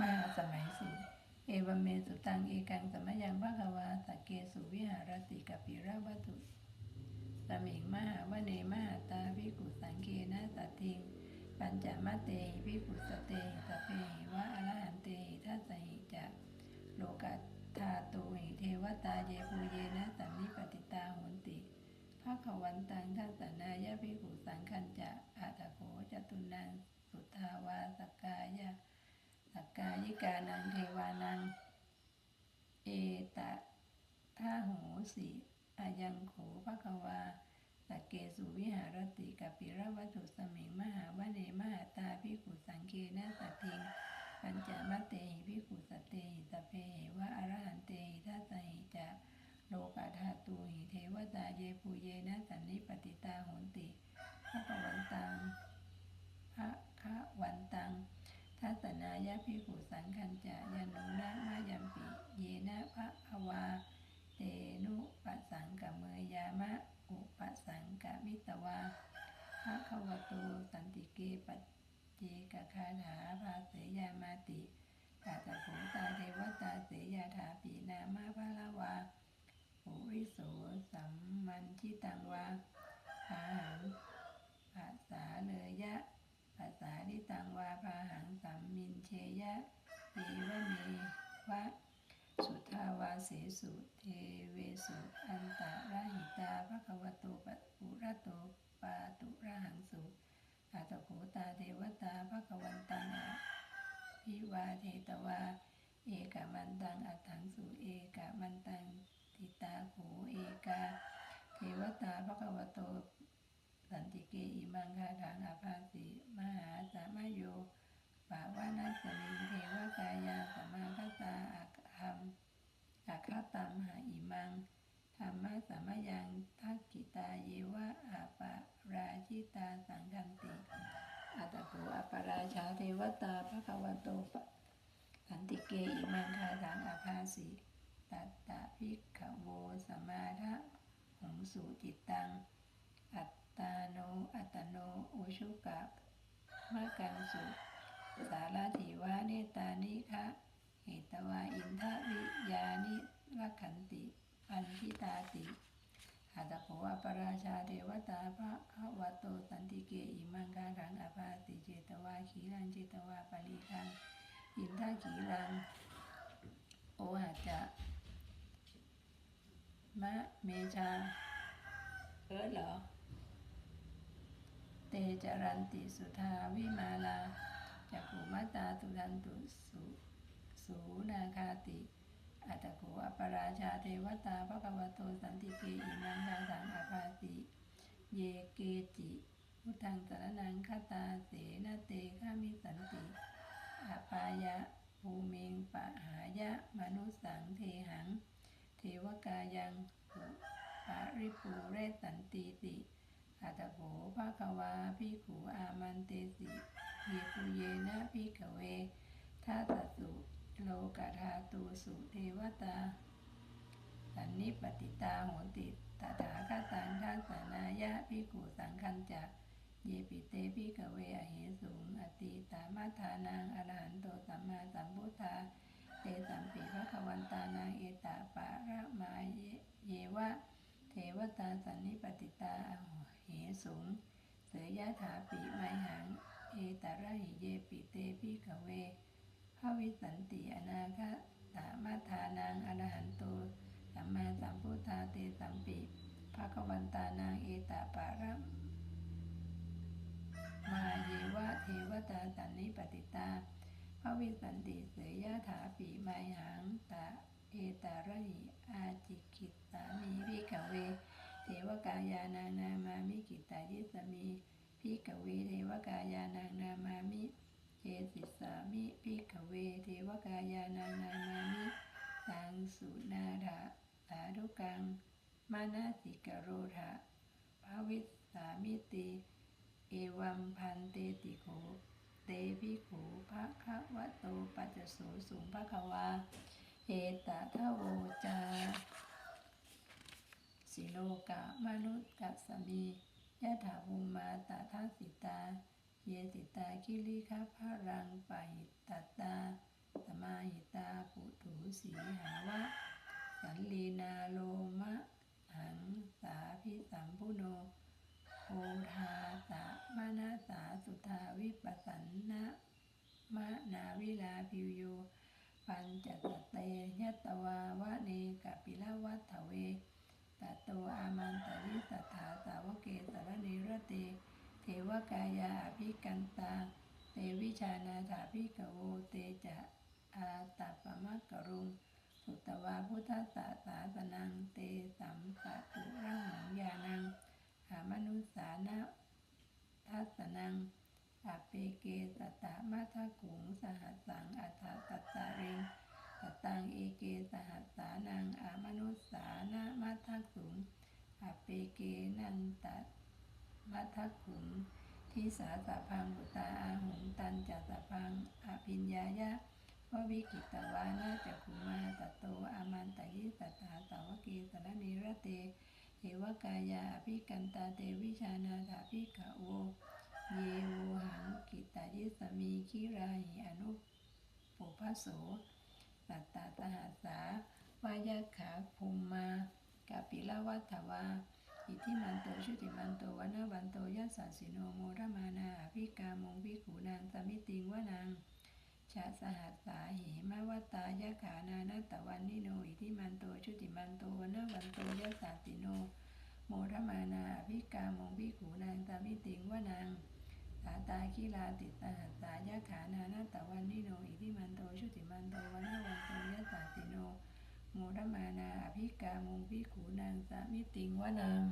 มหาสมัยสูตรเอวเมสุตังเอกังสมยังภะคะวาสเกสุวิหารติกปิระวัตุสมิงมหาวเนมหาตาวิกุสังเคนะสัติงปัญจมะเตหิวิกุสเตหิสเพหิวะอรหันเตหิทัสสหิจะโลกัตาตุหิเทวตาเยภูเยนะสัมนิปติตาโหนติภาควันตังทัสสนายะวิกุสังคัญจะอาตโขจตุนังสุทาวาสกกายะ สักกายิกานังเทวานัง เอตะท่าโหสีอายังโขภควาสักเกสุวิหารติกัปปิระวัตถุสมิงมหาวเนมหาตาพิขุสังเคนะสัตถิงปัญจมัตเตหิพิขุสตเตหิสพเพหิวะอรหันเตหิทัสสหิจะโลกาธาตูหิเทวตาเยปูเยนะสันนิปติตาโหนติพระวันตังพระคะวันตัง ทัศนายะพิขุสังคั ญจะยานุนะมายัมปิเยนะพระภวาเตนุปัสสังกะเมยามะอุปสังกะมิตวาพระขวตูสันติเกปัจเจกคาถาภาเสยามาติกาตะโขตาเทวตาเสยาถาปีนามาพระละวาปุริโสสัมมันชิตังวาหาหังภาษาเลยยะภาษาลิตังวาพาหังสัมมินเชยะ เอวเมวะสุทาวาเสสุเทเวสุอันตะระหิตาภควโตปะปุระโตปาตุระหังสุอาตโขตาเทวตาภควันตังพิวาเทตวา เอกามันตังอัตถังสุเอกามันตังติตาโขเอกาเทวตาภควโตสันติเกอิมังคาถังอาภาสิมหาสามโย ปาวานัสมิงเทวกายาสมาคตาอาคัมอาคาตัมหาอิมังธรรมะสามยังทักกิตาเยวะอาปาราชิตาสังคันติอัตโกอปราชาเทวตาภควโตปะสันติเกอิมังคาถังอาภาสิตัตตะภิกขโวสมาทะหงสุจิตตัง อัตตาโน อัตโน อุชุกะมะกังสุ สารถิวาเนตานิคะเหตวาอินทวิยานิรักขันติปันทิตาติหัตโขอปราชาเทวตาพระขวโตสันติเกอิมังคารังอภาติเจตวาขีรังเจตวาปริคังอินทขีรังโอหัจะมะเมชาเออเหรอ เตจรันติสุทาวิมาลา จักขุมาตาตุรันตุสุสูนาคาติ อัตโขอปราชาเทวตาภควโตสันติเกอิมังคาสังอภาติเยเกจิพุทธังสารนังคตาเสนาเตฆามิสันติอาปายะภูเมงปะหายะมนุสังเทหัง เทวกายังปุปาริปูเรสันติติอัตโขภาควาพิขูอามันเตสิ เยปุเยนะพิกเวทัสสุโลกธาตูสุเทวตาสันนิปติตาโหติตถาคตังทัสนายะพิขูสังคัญจะเยปิเตพิกเวอเหสุงอติตามาทานังอรหันโตสัมมาสัมพุทธาเตสัมปิภควันตานังเอตาปาระมาเยเยวะ เทวตาสันนิปติตาเหสุงเสยยะถาปิไมหัง เอตระหิเยปิเตปิกเวภาวิสันติอนาคตามาทานังอรหันโตสัมมาสัมพุทธาเตสัมปิภะคะวันตานังเอตาปาระมาเยวะเทวตาสันนิปติตาภาวิสันติเสยยะถาปิไมหังตาเอตระหิอาจิกิตตามีพิกเว เทวกายานางนามามิกิตายิสมี พิกเวเทวกายานางนามามิเจสิสามิพิกเวเทวกายานางนามามิตังสุนาถาสาธุกัง มานาสิกโรธาภาวิสสามิติเอวัมพันเตติโขเตพิโขภะคะวะโตปัจจโสสุงภะคะวาเอตทะโวจาสิโลกะมนุษย์กัสสมี ยะถาภูมาตาทัสสิตา เยสิตาคิริคาภารังปะหิตตตาสมาหิตาปุถุสีหาวะ สันลีนาโลมะ หังสาพิสัมพุโนโอทาสะมานาสาสุทาวิปัสสันนะมะนาวิลาพิวโยปัญจตเตยัตตวาวะเนกปิลวัตถเว ตตโตอามันตริสัทธาสาวเกสารเนรเต เทวกายาอภิกันตาเตวิชานาถาภิกโวเตจะอาตปปะมะกรุง สุตวาพุทธสสะสาสนังเตสัมปะตุระหังยานังหามนุสานะทัสนังอเปเกตตะมัทกุงสหัสสังอัฏฐตัตตะเริง ตตังเอเกสหัสสานังอามนุสานะมัทักุงอเปเกนันตะมัทกุงทิสาสะพังบุตาอาหุงตันจัสะพังอภิญญายะววิกิตวานาจักุมาตโตอามันตยิสตตาสาวกีสรณีรเตเทวกายาอภิกันตาเตวิชานาถาภิกขโวเยโวหังกิตายิสมีคิราหิอนุปุพโส สัตตาตหัสาวายาขาภูมมากาปิลวัฏวาอิทิมันโตชุติมันโตวนาวันโตยัสสสิโนโมรมานาอภิกามงวิขูนางสมิติงวานางชาสหัสสาเหมวตายะขานานาตวันนิโนอิทิมันโตชุติมันโตวนาวันโตยัสสสิโนโมรมานาอภิกามงวิขูนางสมิติงวานางาตาคิลาติตาหัสสายะขานานาตะวันนิโน อิทิมันโตชุติมันโตวนาวันโตยัสสสิโนโมรมานาอภิกามงพิขูนางสามิติงวานาง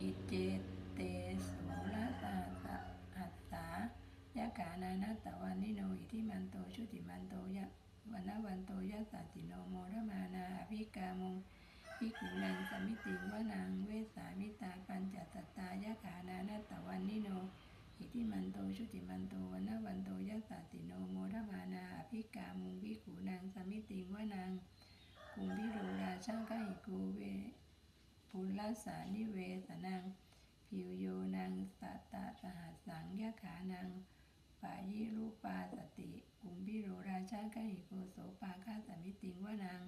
อิเจเตโสระตาสะหัสสายะกานานาตะวันนิโน อิทิมันโตชุติมันโตยะวันนวันโตยัสสติโนโมรมานาอภิกามงพิขูนางสามิติงวานางเวสามิตาปัญจตตายะกานานาตะวันนิโน อิ ทิมันโตชุติมันโตวันนวันโตยัสสติโนโมรมานาภิกามุงวิขูนางสมิติงวานางกุมพิโรราช่างกหิกูเวปุลสานิเวสนังพิวโยนางสัตตะสหัสสังยะขานังปายิรูปาสติกุมพิโรราช่างกหิกูโสปาคาสมิติงวานาง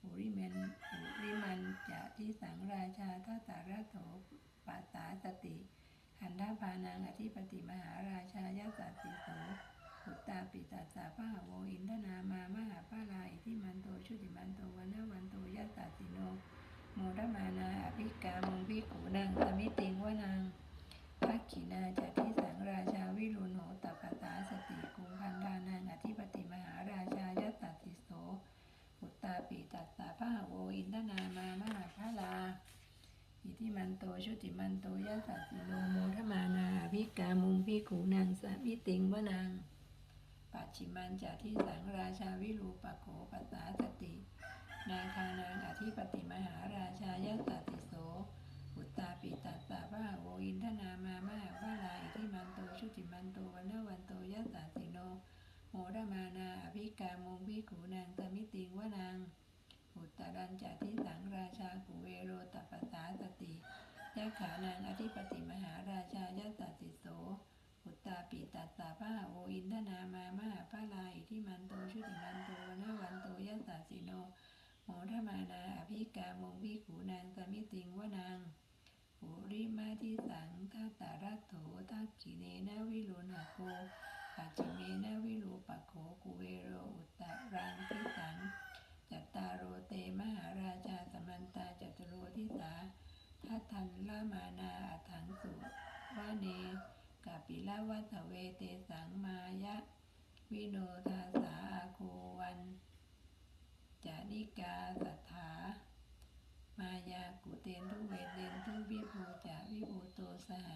ปุริเมนปุริมันจะที่สังราชาทัตตาระโถปัสสาสติ ขันธพานังอธิปติมหาราชายาสัตติโสอุตตาปิตัสสะพะหะโวอินทนามามหาปาลาอิทิมันโตชุติมันโตวันนวันโตยัสสติโนโมรมานาอภิกามงวิกูนางสมิติงวานางพักขีนาจัติสังราชาวิรุณโหตปตาสติกุงพันธานังอธิปติมหาราชายาสัตติโสอุตตาปิตัสสะพะหะโวอินทนามามหา อิทิมันโตชุติมันโตยัสสะสิโนโมทมานาภิกามุงพิขูนางสามิติงวนางปัจฉิมันจะที่สังราชาวิรูปโขปัสสาสติ นาคานางอธิปติมหาราชายัสสะติโสอุตตาปิตัสสะพะหะโวอินทนามามหาพาลาอิทิมันโตชุติมันโตวันวันโตยัสสะสิโนโมทมานาภิกามุงพิขูนางสามิติงวนาง อุตตรัญจะที่สังราชากุเวโรตปสาสติยะขานางอธิปติมหาราชายสสติโสอุตตาปิตัสสะพะหะโวอินทนามามหาพาลาอิทิมันโตชุติมันโตวนวันโตยัสสะสิโนโมทมานาอภิกามงวิขูนางสมิติงวนางปุริมาทิสังทัตตารัตโถทักขิเนนะวิรุณหโกปัจจเมนะวิรูปะโขกุเวโรอุตตรังทิสังาโรเตมหาราชาสมันตาจตุโรทิสาทัตทันละมานาอัฏฐังสุวาเนกาปิละวัตเวเตสังมายะ วิโนทาสาอาโควันจานิกาสัทธามายากุเตนทุเวเตนทุวิภูจะวิภูโตสห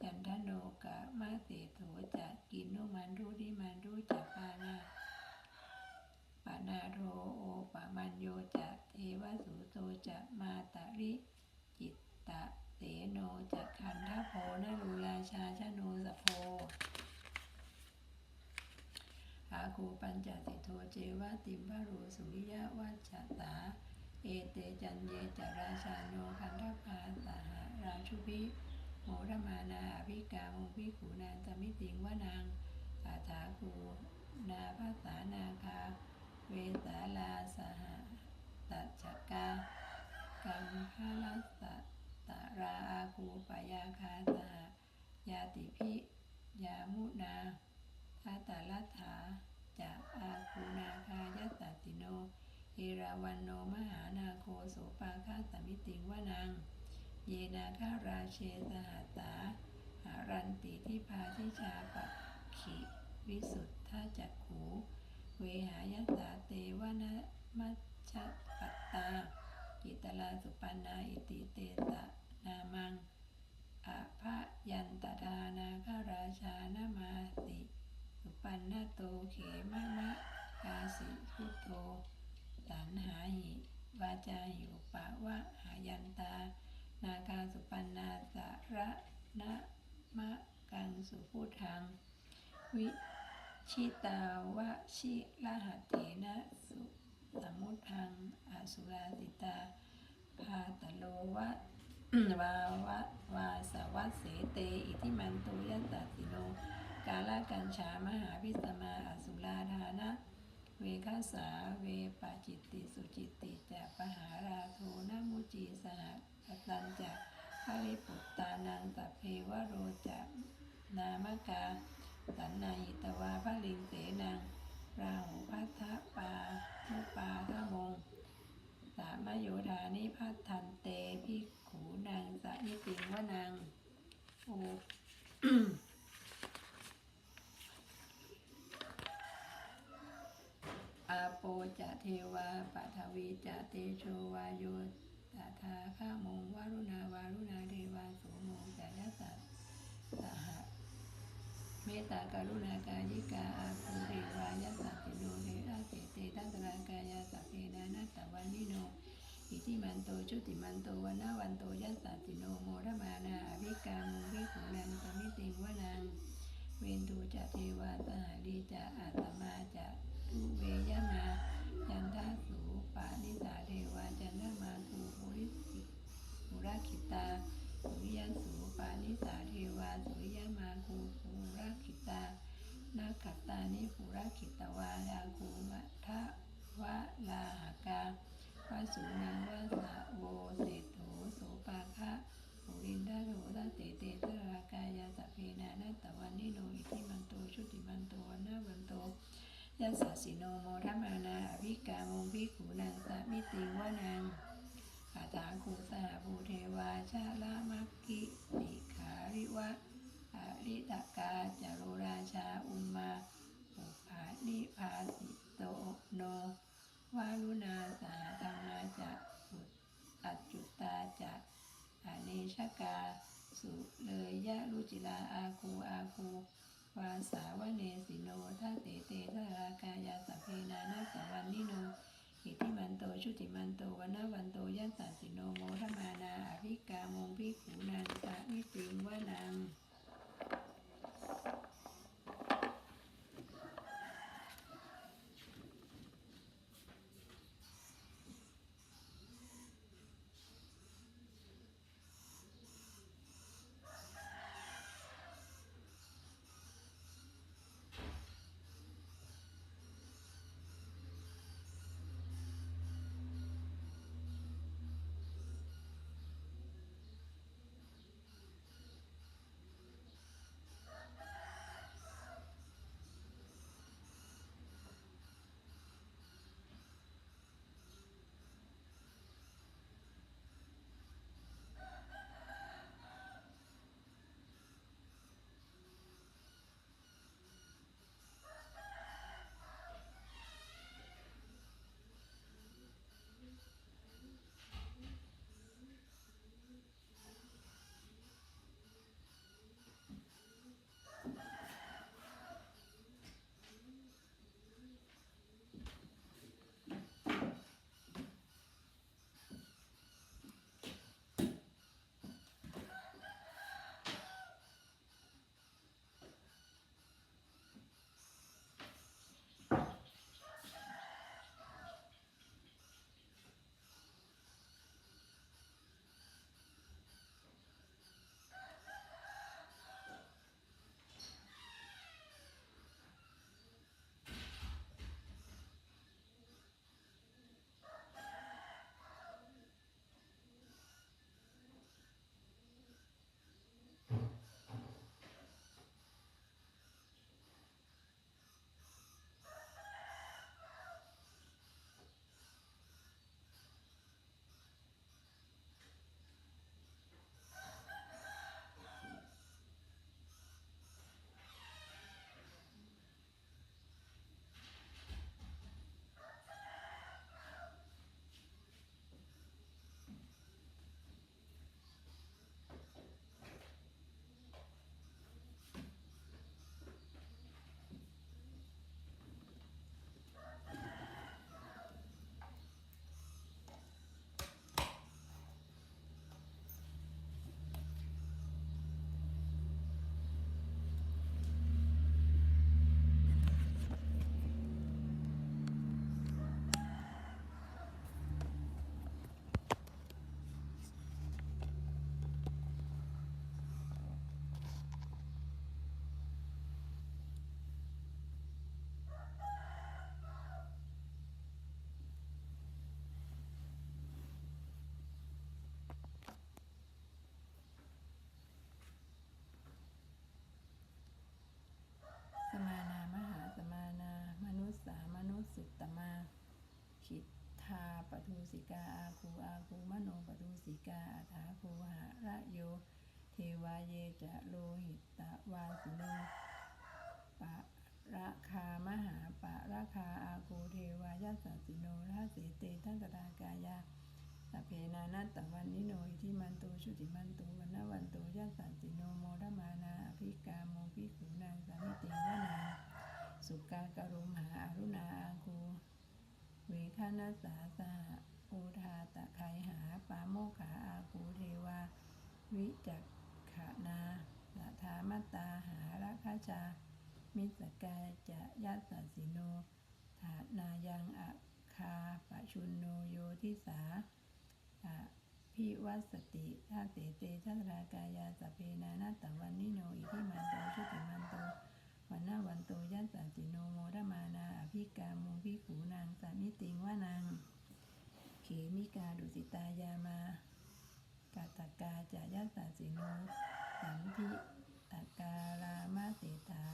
จันทโนกะมาเสโถจะกินโนมันรุดิมันรุจะปานา นาโทโอปะมันโยจะเทวสุโตจะมาตาริจิตตะเสโนจะขันทโพนรูราชาชโนสโพอาคูปัญจสิโทเจวะติมพะโรสุริยะวัชตา เอเตจันเยจราชาโนคันทพาสหราชุพิโมรมานาอภิกามุภิขุนางสมิติงวานางอาถาคูนาภาษานาคา เวสาลาสหตัจกากัมพาลัสะตะราอาคูปยาคาสหยาติพิยามุนาทัตตลัทธาจะอาคูนาคายตติโนเอราวันโนมหานาโคโสปาคาสมิติงวานางเยนาคาราเชสหัสสาหารันติทิพาทิชาปะขิวิสุทธาจักขู เวหายสาเตวนะมัชฌปัตตากิตลาสุปันนาอิติเตสะนามังอะภะยันตดานาคาราชานามาติ สุปันนาโตเขมะมะกาสิพุทโธสันหาหิวาจาหิอุปะวะหายันตา นาคาสุปันนาสาระนะมะกังสุพุทธังวิ ชิตาวะชิลหัตเถนะสุสมุทังอสุราติตาพาตโลวะวาวะวาสวัสเสเต อิทิมันโตยัสสะสิโน กาลกัญชามหาพิสมาอสุราธานะ เวคาสาเวปะจิตติสุจิตติจะปหาราโทนมุจีสหกตันจะภริปุตตานังตัพเพวโรจะนามกา สันนายิตวาพระลิงเสนังราหุพัทธปาทุปาทะมงสามโยธานิพัทธันเตพิขูนางสะนิติงวานางโออาโปจะเทวาปัทวีจะเตโชวาโยตถาข้ามงวารุณาวารุณาเทวาโสโมจะยัสสะสห ตาการุณากายิกาอาภูเทวายัสสะติโนเทระเสเตทัตตรากายาสัพเพนานัตตวันนิโนอิทิมันโตชุติมันโตวนาวันโตยัสสะติโนโมรมานาอภิกามุวิขุนังสมิติวนังเวนตูจะเทวาสหรีจะอาตมาจะทุเวยมาจันทาสูปานิสาเทวาจันทมาภูภูริสิภูราคิตาสุริยสูปานิสาเทวาสุริยมาภูภูราคิตานาคตานิภูราคิตวาดาคูมัทะวะลาหกาวาสุนังวาสะโวเศโถโสปาคะปุรินทโถทะเตเตทรากายาสัพเพนานัตตวันนิโนอิทิมันโตชุติมันโตวันนาวันโต ยัสสสิโนโมทมมานาภิกามงพิกขุนางสะมิติวานางอาตาคูสหภูเทวาชาลามักกิติขาริวะอริตกาจารุราชาอุมมาอุปาณิพาสิโตโนวารุณาสหธรรมาจะอุตอจุตาจะอเนชกา สุเลยยะรุจิลาอาคูอาคู วาสาวเนสิโนทัเตเตทารากายาสัพเพนานาสวันนิโนอิทิมันโตชุติมันโตวนาวันโตยัสสะสิโนโมทมานาอภิกามงพิขุนางสะนิสิงวานัง ทุสิกาอาคูอาคูมโนปทุสิกาอาถาคูหะระโย เทวาเยจะโลหิตตะวาสิโนปะระคามหาปะระคาอาคูเทวายัสสสิโนราเสเตทังกตากายาสพเพนานัตตวันนิโนอิทิมันโตชุติมันโตวันนวันโตยัสสสิโนโมรมานาอภิกาโมภิกขุนางสามิติวนา สุกากรุมหาอารุณาอาคู เวคานาสาสหโอทาตะไคหาปาโมขาอาคูเทวา วิจักขานาสะธามตาหาราคาจามิสกายจะยัสสิโนถานายังอาคาปะชุนโนโยทิสาอะพิวัสติท่าเตเตทัตรากายาสเพนานาตวันนิโนอิทิมันโตชุติมันโต วันนาวันโตยัสสสิโนโมรมานาอภิกามุภิขูนางสามิติงว่านังเขมิกาดุสิตายามากาตกาจายัสสสิโนสัมพิตการามาเตถา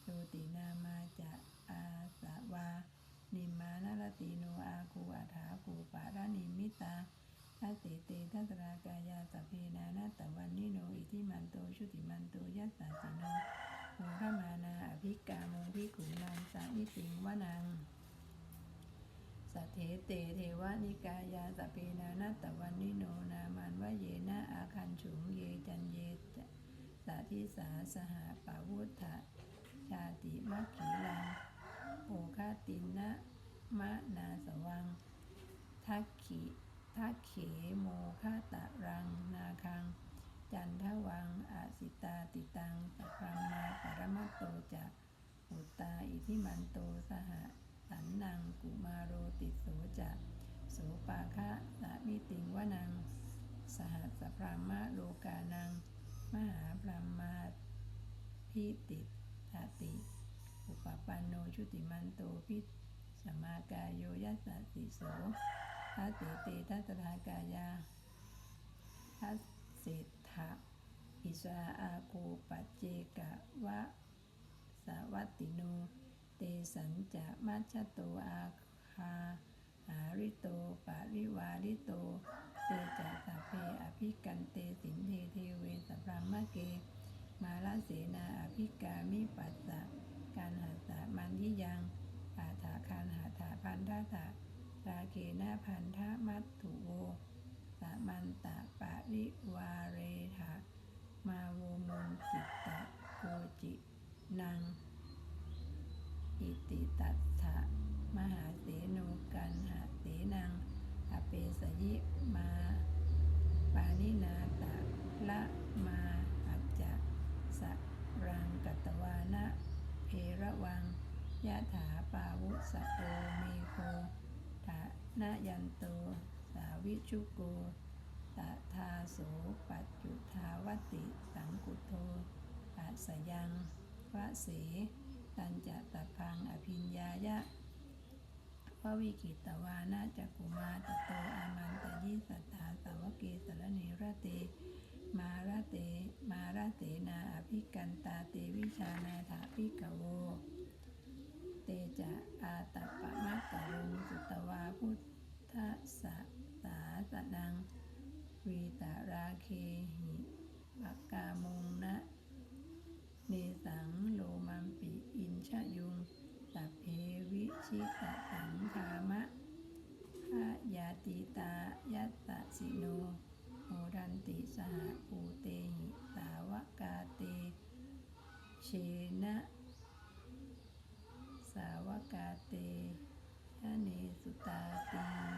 โชตินามาจะอาสาวา นิมานารติโนอาคูอัฐาคูปะระนิมิตาทัสเสเตทัสรากายาสเพนานาตวันนิโนอิทิมันโตชุติมันโตยัสสสิโน โมรมานาอภิกาโมภิกขุนังสามิติงวนังสัทเทเตเทวานิกายาสพเพนานาตวันนิโนนามันวะเยนะอาคันฉุงเยจันเยจสาธิสาสหปาวุธะชาติมัคขีลังโอคาตินะมะนาสวังทักขิทักเขโมคาตะรังนาคัง จันทวังอาสิตาติตังสัพพมมาปรมัตโตจะอุตตาอิทิมันโตสหสันนังกุมารโรติโสจะโสปาคะสามิติงวนัง สหัสพรามะโลกานัง มหาพรหมาพิติตติ อุปปันโนชุติมันโตพิสมากายโยยัสสิโสทัสเตเตทัสรากายาทัสเศ รษฐะอิสาอาโกปัจเจกะวะสวัตติโน เตสัญจะมัชโตอาคาหาริโตปาริวาริโต เตจะสัพเพอภิกันเตสินเทเทเวสพรามะเก มาลเสนาอภิกามิปัสสะการหัสสะมันยิยังอาถาคารหาถาพันธะถาราเคนาพันธะมัตถุโว สามันตะปะริวาเรถามาโวมุนจิตตะโกจินัง อิติตัตถะมหาเสโนกันหาเสนัง อเปสยิมาปานินาตะละมาอัจจะสะรังกัตวานะเพระวังยะถาปาวุสโอเมโคทะนายันโต สาวิชุโกตะทาโสปัจจุทาวติสังกุโทปัสยังวะเสตันจะตะพังอภิญญายะววิกิตวานาจักุมาตโตอามันตยิสัทธาสาวเกสรเนระเต มาระเต มาระเตนาอภิกันตาเตวิชานาถาภิกว เตจะอาตัปปะมัตตรุงสุตวาพุทธสะสาสนัง วีตาราเคหิปักกามุงนะ เนสังโลมัมปิอินชยุงสัพเพวิชิตะสังคามะพะยาติตายัสสะสิโนโหรันติสหภูเตหิสาวกาเต เชนะ สาวกาเตชะเนสุตาตี